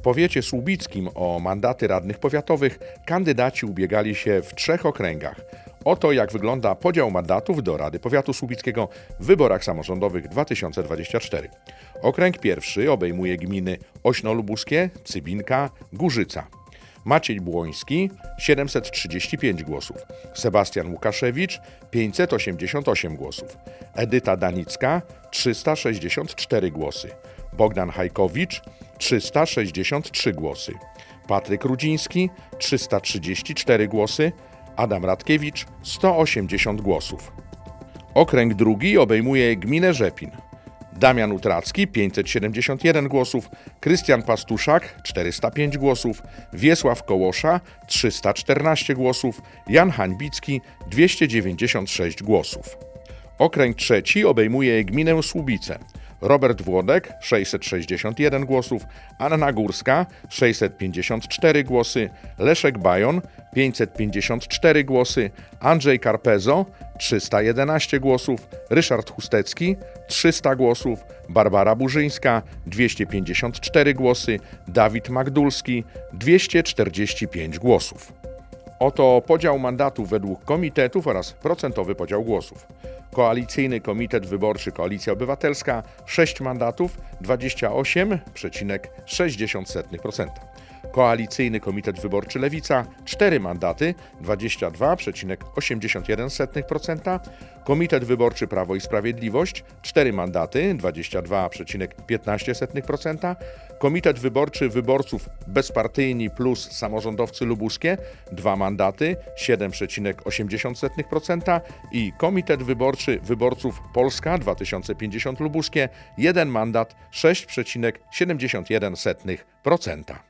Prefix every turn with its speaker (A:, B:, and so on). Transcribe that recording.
A: W powiecie słubickim o mandaty radnych powiatowych kandydaci ubiegali się w trzech okręgach. Oto jak wygląda podział mandatów do Rady Powiatu Słubickiego w wyborach samorządowych 2024. Okręg pierwszy obejmuje gminy Ośno-Lubuskie, Cybinka, Górzyca. Maciej Błoński 735 głosów, Sebastian Łukaszewicz 588 głosów, Edyta Danicka 364 głosy, Bogdan Hajkowicz 363 głosy, Patryk Rudziński 334 głosy, Adam Radkiewicz 180 głosów. Okręg drugi obejmuje gminę Rzepin. Damian Utracki 571 głosów, Krystian Pastuszak 405 głosów, Wiesław Kołosza 314 głosów, Jan Hańbicki 296 głosów. Okręg trzeci obejmuje gminę Słubice. Robert Włodek 661 głosów, Anna Górska 654 głosy, Leszek Bajon 554 głosy, Andrzej Karpezo 311 głosów, Ryszard Chustecki 300 głosów, Barbara Burzyńska 254 głosy, Dawid Magdulski 245 głosów. Oto podział mandatów według komitetów oraz procentowy podział głosów. Koalicyjny Komitet Wyborczy Koalicja Obywatelska 6 mandatów 28,60%. Koalicyjny Komitet Wyborczy Lewica 4 mandaty 22,81%. Komitet Wyborczy Prawo i Sprawiedliwość 4 mandaty 22,15%. Komitet Wyborczy Wyborców Bezpartyjni plus Samorządowcy Lubuskie 2 mandaty 7,80% i Komitet Wyborczy Wyborców Polska 2050 Lubuskie 1 mandat 6,71%.